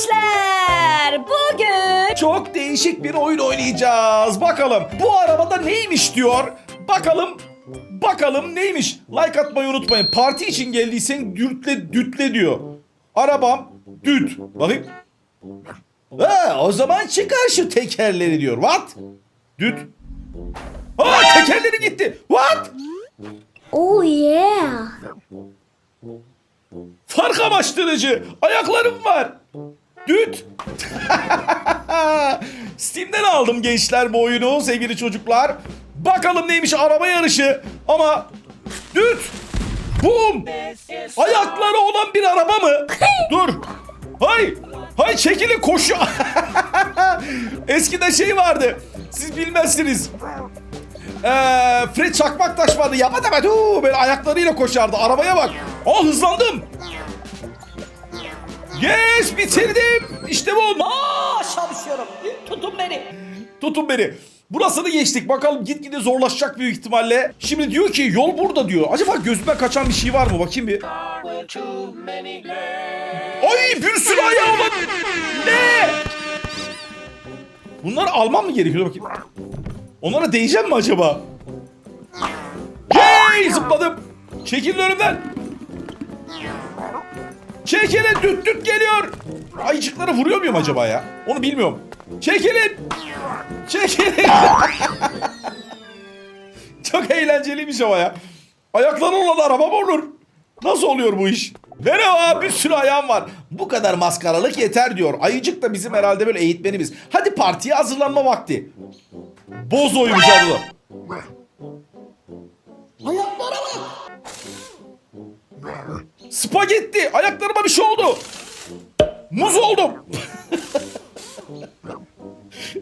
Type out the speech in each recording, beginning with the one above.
gençler. Bugün Çok değişik bir oyun oynayacağız. Bakalım bu arabada neymiş diyor. Bakalım bakalım neymiş. Like atmayı unutmayın. Parti için geldiysen dürtle dütle diyor. Arabam düt. Bakayım. Ha, o zaman çıkar şu tekerleri diyor. What? Düt. Ha tekerleri gitti. What? Oh yeah. Fark amaçtırıcı. Ayaklarım var. Düt. Steam'den aldım gençler bu oyunu sevgili çocuklar. Bakalım neymiş araba yarışı. Ama düt. Bum. Ayakları olan bir araba mı? Dur. Hay. Hay çekilin koşu. Eskiden şey vardı. Siz bilmezsiniz. Ee, Fred Çakmaktaş vardı. Huu, Böyle ayaklarıyla koşardı. Arabaya bak. Aa hızlandım. Yes bitirdim. İşte bu. Aa, çalışıyorum. Tutun beni. Tutun beni. Burasını geçtik. Bakalım gitgide zorlaşacak büyük ihtimalle. Şimdi diyor ki yol burada diyor. Acaba gözüme kaçan bir şey var mı? Bakayım bir. Ay bir sürü ayağı var. Ne? Bunları almam mı gerekiyor? Bakayım. Onlara değeceğim mi acaba? Hey zıpladım. Çekilin önümden. Çekilin düt düt geliyor. Ayıcıklara vuruyor muyum acaba ya? Onu bilmiyorum. Çekilin. Çekilin. Çok eğlenceliymiş ama ya. Ayakları olan araba mı olur? Nasıl oluyor bu iş? Merhaba bir sürü ayağım var. Bu kadar maskaralık yeter diyor. Ayıcık da bizim herhalde böyle eğitmenimiz. Hadi partiye hazırlanma vakti. Bozoymuş adı. Ayaklara bak. Spagetti. Ayaklarıma bir şey oldu. Muz oldum.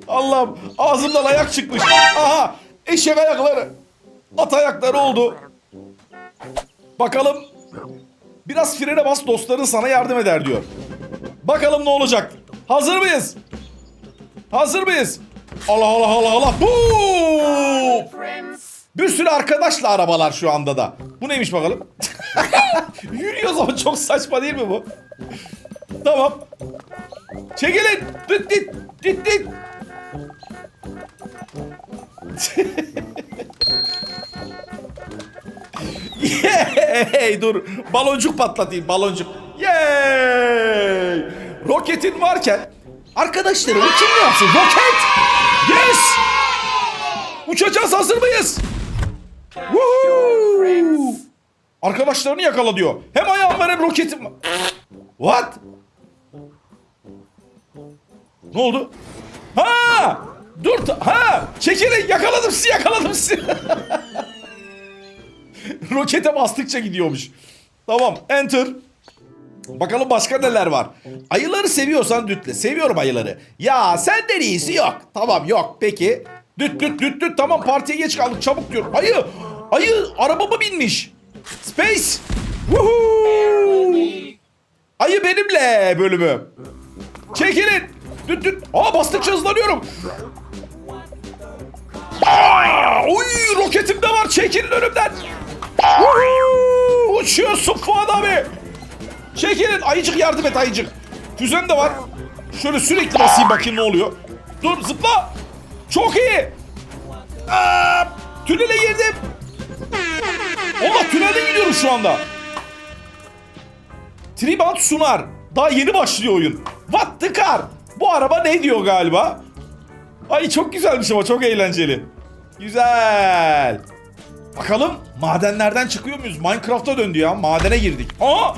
Allah'ım ağzımdan ayak çıkmış. Aha eşek ayakları. At ayakları oldu. Bakalım. Biraz frene bas dostların sana yardım eder diyor. Bakalım ne olacak. Hazır mıyız? Hazır mıyız? Allah Allah Allah Allah. Boom! Bir sürü arkadaşla arabalar şu anda da. Bu neymiş bakalım? Yürüyoruz ama çok saçma değil mi bu? Tamam. Çekilin. Dit dit. Dit dit. Yay! Dur. Baloncuk patlatayım. Baloncuk. Yay! Roketin varken arkadaşlarımı kim yapsın? Roket! Yes! Uçacağız hazır mıyız? Arkadaşlarını yakala diyor. Hem ayağım var hem roketim var. What? Ne oldu? Ha! Dur. Ha! Çekilin yakaladım sizi yakaladım sizi. Rokete bastıkça gidiyormuş. Tamam enter. Bakalım başka neler var. Ayıları seviyorsan dütle. Seviyorum ayıları. Ya senden iyisi yok. Tamam yok peki. Düt düt düt düt tamam partiye geç kaldık çabuk diyor. Ayı. Ayı arabama binmiş. Space. Woohoo. Ayı benimle bölümü. Çekilin. Düt düt. Aa bastıkça hızlanıyorum. Aa, Uy roketim de var çekilin önümden. Woohoo. Uçuyorsun Fuat abi. Çekilin ayıcık yardım et ayıcık. Füzen de var. Şöyle sürekli basayım bakayım ne oluyor. Dur zıpla. Çok iyi. Aa, tünele girdim. Allah tünelde gidiyorum şu anda. Tribant sunar. Daha yeni başlıyor oyun. What the car? Bu araba ne diyor galiba? Ay çok güzelmiş ama çok eğlenceli. Güzel. Bakalım madenlerden çıkıyor muyuz? Minecraft'a döndü ya. Madene girdik. Aa!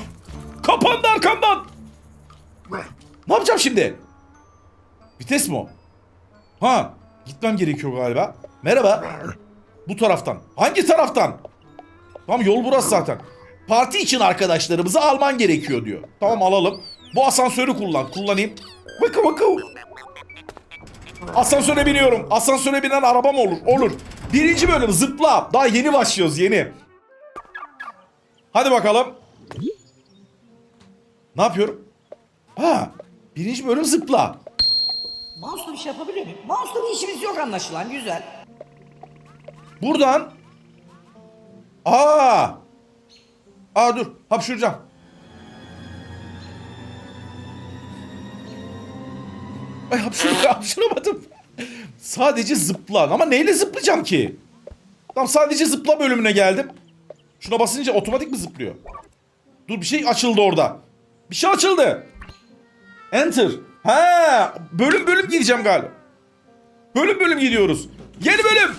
Kapandı arkamdan. Ne yapacağım şimdi? Vites mi o? Ha, gitmem gerekiyor galiba. Merhaba. Bu taraftan. Hangi taraftan? Tamam yol burası zaten. Parti için arkadaşlarımızı alman gerekiyor diyor. Tamam alalım. Bu asansörü kullan. Kullanayım. Bakın bakın. Asansöre biniyorum. Asansöre binen araba mı olur? Olur. Birinci bölüm zıpla. Daha yeni başlıyoruz yeni. Hadi bakalım. Ne yapıyorum? Ha, birinci bölüm zıpla. Mouse'la bir şey yapabiliyor muyum? Mouse'la bir işimiz yok anlaşılan. Güzel. Buradan. Aa. Aa dur. Hapşuracağım. Ay hapşur, hapşuramadım. Sadece zıplan. Ama neyle zıplayacağım ki? Tamam sadece zıpla bölümüne geldim. Şuna basınca otomatik mi zıplıyor? Dur bir şey açıldı orada. Bir şey açıldı. Enter. Ha, bölüm bölüm gideceğim galiba. Bölüm bölüm gidiyoruz. Yeni bölüm.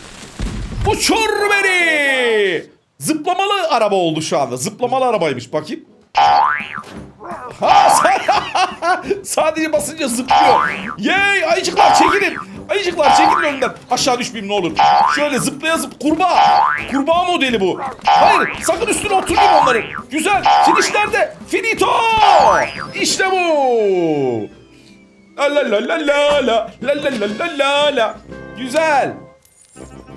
Uçur beni. Zıplamalı araba oldu şu anda. Zıplamalı arabaymış bakayım. Ha, sa- sadece basınca zıplıyor. Yey ayıcıklar çekilin. Ayıcıklar çekilin önümden. Aşağı düşmeyeyim ne olur. Şöyle zıplaya zıp kurbağa. Kurbağa modeli bu. Hayır sakın üstüne oturmayayım onların. Güzel. Finish nerede? Finito. İşte bu. La la la la la la la la la la la la. Güzel.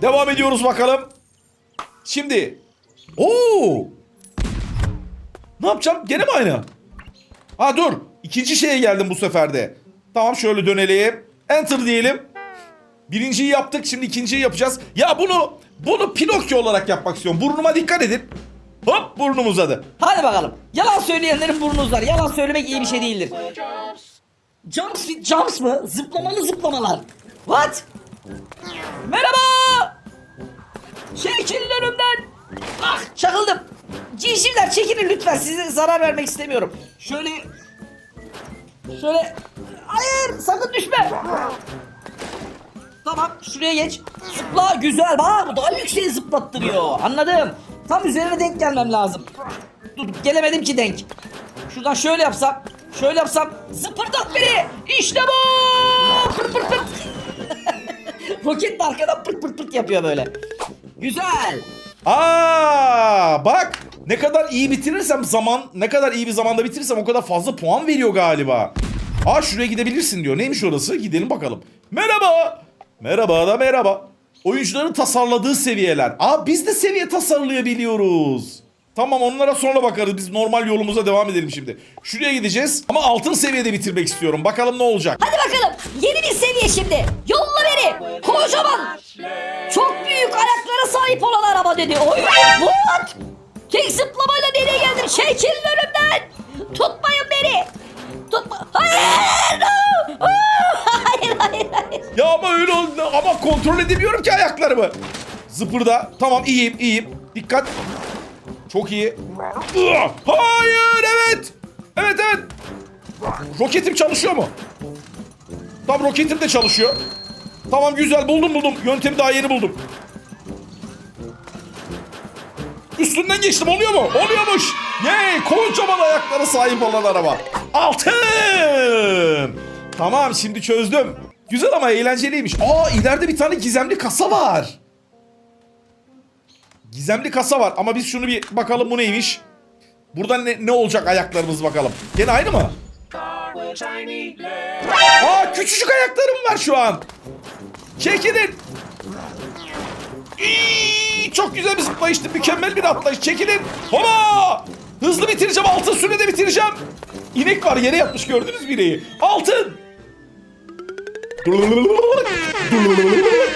Devam ediyoruz bakalım. Şimdi. Oo. Ne yapacağım? Gene mi aynı? Ha dur. İkinci şeye geldim bu sefer de. Tamam şöyle dönelim. Enter diyelim. Birinciyi yaptık. Şimdi ikinciyi yapacağız. Ya bunu bunu Pinokyo olarak yapmak istiyorum. Burnuma dikkat edin. Hop burnum uzadı. Hadi bakalım. Yalan söyleyenlerin burnu uzar. Yalan söylemek iyi bir şey değildir. Jumps, jumps mı? Zıplamalı zıplamalar. What? Merhaba. Çekilin önümden. Ah çakıldım. Civcivler çekilin lütfen size zarar vermek istemiyorum. Şöyle... Şöyle... Hayır sakın düşme. Tamam şuraya geç. Zıpla güzel bak bu daha yükseğe zıplattırıyor. Anladım. Tam üzerine denk gelmem lazım. Dur gelemedim ki denk. Şuradan şöyle yapsam. Şöyle yapsam. Zıpırdat beni. İşte bu. Pırt pırt pırt. Roket de arkadan pırt pırt pırt yapıyor böyle. Güzel. Aa bak ne kadar iyi bitirirsem zaman ne kadar iyi bir zamanda bitirirsem o kadar fazla puan veriyor galiba. Aa şuraya gidebilirsin diyor. Neymiş orası? Gidelim bakalım. Merhaba. Merhaba da merhaba. Oyuncuların tasarladığı seviyeler. Aa biz de seviye tasarlayabiliyoruz. Tamam onlara sonra bakarız. Biz normal yolumuza devam edelim şimdi. Şuraya gideceğiz ama altın seviyede bitirmek istiyorum. Bakalım ne olacak. Hadi bakalım. Yeni bir seviye şimdi. Yolla beni. Kocaman. Çok büyük ayaklara sahip olan dedi. Oy. What? Tek zıplamayla nereye geldim? Çekilin önümden. Tutmayın beni. Tutma. Hayır. Aa, Hayır hayır hayır. Ya ama öyle oldu. Ama kontrol edemiyorum ki ayaklarımı. Zıpırda. Tamam iyiyim iyiyim. Dikkat. Çok iyi. Hayır evet. Evet evet. Roketim çalışıyor mu? Tam roketim de çalışıyor. Tamam güzel buldum buldum. Yöntemi daha yeni buldum. Üstünden geçtim oluyor mu? Oluyormuş. Yey kocaman ayaklara sahip olan araba. Altın. Tamam şimdi çözdüm. Güzel ama eğlenceliymiş. Aa ileride bir tane gizemli kasa var. Gizemli kasa var ama biz şunu bir bakalım bu neymiş. Burada ne, ne olacak ayaklarımız bakalım. Gene aynı mı? Aa küçücük ayaklarım var şu an. Çekilin. İyi, çok güzel bir zıplayıştı. Mükemmel bir atlayış. Çekilin. Hopa. Hızlı bitireceğim. Altın sürede bitireceğim. İnek var yere yatmış gördünüz mü ineği? Altın.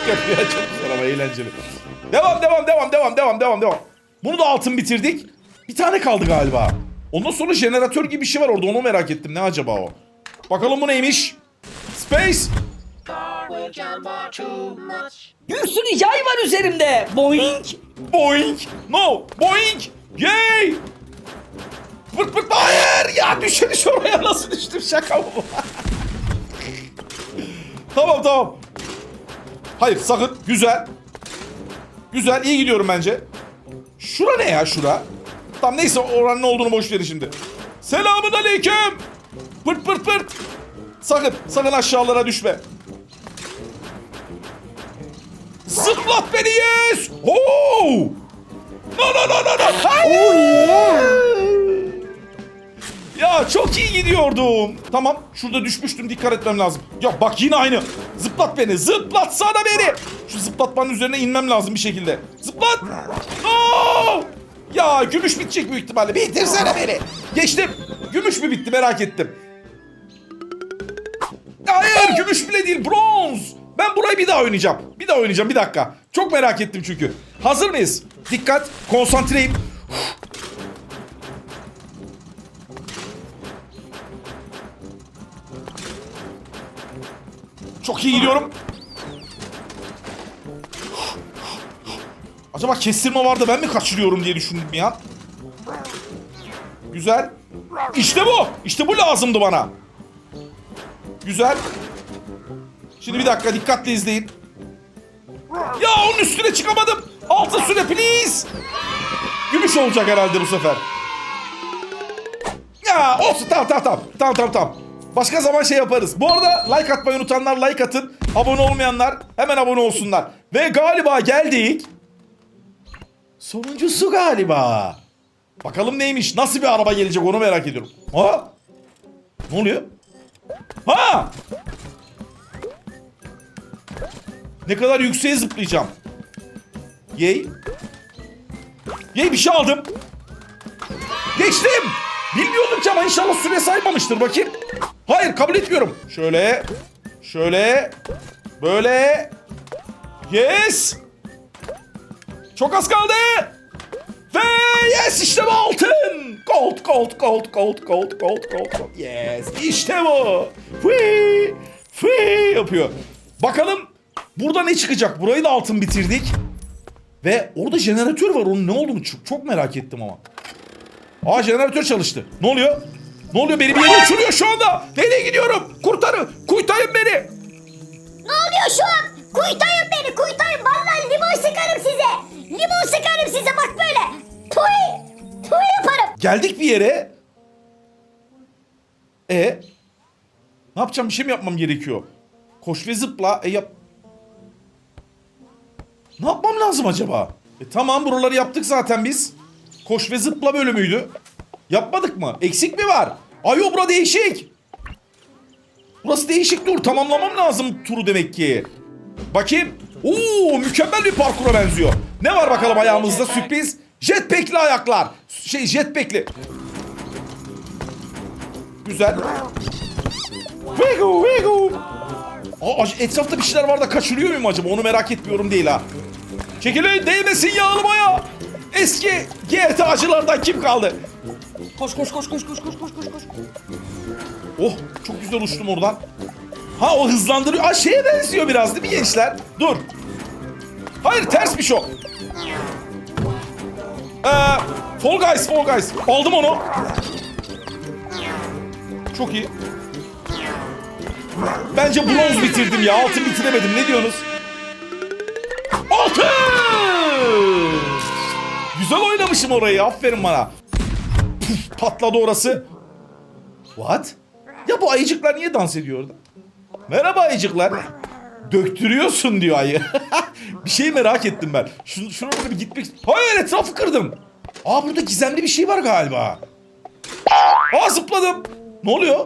Yapıyor çok güzel ama eğlenceli. Devam devam devam devam devam devam devam. Bunu da altın bitirdik. Bir tane kaldı galiba. Ondan sonra jeneratör gibi bir şey var orada onu merak ettim. Ne acaba o? Bakalım bu neymiş? Space. Bir sürü yay var üzerimde. Boing. Boing. No. Boing. Yay. Pırt pırt. Hayır. Ya düşe düş oraya nasıl düştüm şaka mı bu? tamam tamam. Hayır sakın. Güzel. Güzel iyi gidiyorum bence. Şura ne ya şura? Tamam neyse oranın ne olduğunu boş verin şimdi. Selamun aleyküm. Pırt pırt pırt. Sakın sakın aşağılara düşme. Zıplat beni yes. Oo! No no no no no. Hayır. Ya çok iyi gidiyordum. Tamam şurada düşmüştüm dikkat etmem lazım. Ya bak yine aynı. Zıplat beni zıplatsana beni. Şu zıplatmanın üzerine inmem lazım bir şekilde. Zıplat. Aa! Ya gümüş bitecek büyük ihtimalle. Bitirsene beni. Geçtim. Gümüş mü bitti merak ettim. Hayır gümüş bile değil bronz. Ben burayı bir daha oynayacağım. Bir daha oynayacağım bir dakika. Çok merak ettim çünkü. Hazır mıyız? Dikkat konsantreyim. Çok iyi gidiyorum. Acaba kestirme vardı ben mi kaçırıyorum diye düşündüm ya. Güzel. İşte bu. İşte bu lazımdı bana. Güzel. Şimdi bir dakika dikkatle izleyin. Ya onun üstüne çıkamadım. Altın süre please. Gümüş olacak herhalde bu sefer. Ya olsun tamam tamam tamam. Tamam tamam tamam. Başka zaman şey yaparız. Bu arada like atmayı unutanlar like atın. Abone olmayanlar hemen abone olsunlar. Ve galiba geldik. Sonuncusu galiba. Bakalım neymiş? Nasıl bir araba gelecek onu merak ediyorum. Ha? Ne oluyor? Ha! Ne kadar yükseğe zıplayacağım. Yey. Yey bir şey aldım. Geçtim. Bilmiyordum ki ama inşallah süre saymamıştır bakayım. Hayır kabul etmiyorum. Şöyle. Şöyle. Böyle. Yes. Çok az kaldı. Ve yes işte bu altın. Gold, gold, gold, gold, gold, gold, gold. Yes işte bu. Fui, fui yapıyor. Bakalım burada ne çıkacak? Burayı da altın bitirdik. Ve orada jeneratör var. Onun ne olduğunu çok, çok merak ettim ama. Aa jeneratör çalıştı. Ne oluyor? Ne oluyor? Beni bir yere uçuruyor şu anda. Nereye gidiyorum? Kurtarın. Kuytayın beni. Ne oluyor şu an? Kuytayın beni kuytayın. Vallahi limon sıkarım size. Limon sıkarım size bak böyle. Tuy. Tuy yaparım. Geldik bir yere. E ne yapacağım? Bir şey mi yapmam gerekiyor? Koş ve zıpla. E yap. Ne yapmam lazım acaba? E tamam buraları yaptık zaten biz. Koş ve zıpla bölümüydü. Yapmadık mı? Eksik mi var? Ayo bura değişik. Burası değişik dur. Tamamlamam lazım turu demek ki. Bakayım. Oo mükemmel bir parkura benziyor. Ne var bakalım ayağımızda sürpriz? Jetpack'li ayaklar. Şey jetpack'li. Güzel. Wiggle wiggle. Aa, etrafta bir şeyler var da kaçırıyor muyum acaba? Onu merak etmiyorum değil ha. Çekilin değmesin yağlamaya. Eski GTA'cılardan kim kaldı? Koş koş koş koş koş koş koş koş koş. Oh çok güzel uçtum oradan. Ha o hızlandırıyor. Aa şeye benziyor biraz değil mi gençler? Dur. Hayır tersmiş o. Ee, Fall Guys, Fall Guys. Aldım onu. Çok iyi. Bence bronz bitirdim ya. Altın bitiremedim. Ne diyorsunuz? Altın! Güzel oynamışım orayı. Aferin bana. Puf, patladı orası. What? Ya bu ayıcıklar niye dans ediyor orada? Merhaba ayıcıklar. Döktürüyorsun diyor ayı. bir şey merak ettim ben. Şunu, şuna bir gitmek... Hayır etrafı kırdım. Aa burada gizemli bir şey var galiba. Aa zıpladım. Ne oluyor?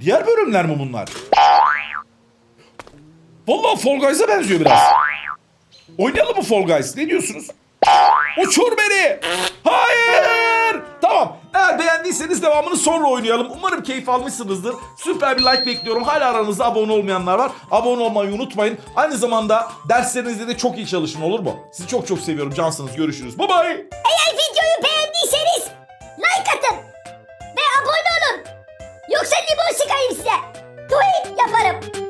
Diğer bölümler mi bunlar? Vallahi Fall Guys'a benziyor biraz. Oynayalım mı Fall Guys? Ne diyorsunuz? Uçur beni. Hayır. Tamam. Eğer beğendiyseniz devamını sonra oynayalım. Umarım keyif almışsınızdır. Süper bir like bekliyorum. Hala aranızda abone olmayanlar var. Abone olmayı unutmayın. Aynı zamanda derslerinizde de çok iyi çalışın olur mu? Sizi çok çok seviyorum. Cansınız. Görüşürüz. Bye bye. Eğer videoyu beğendiyseniz like atın. Ve abone olun. Yoksa limon sıkayım size. Tuy yaparım.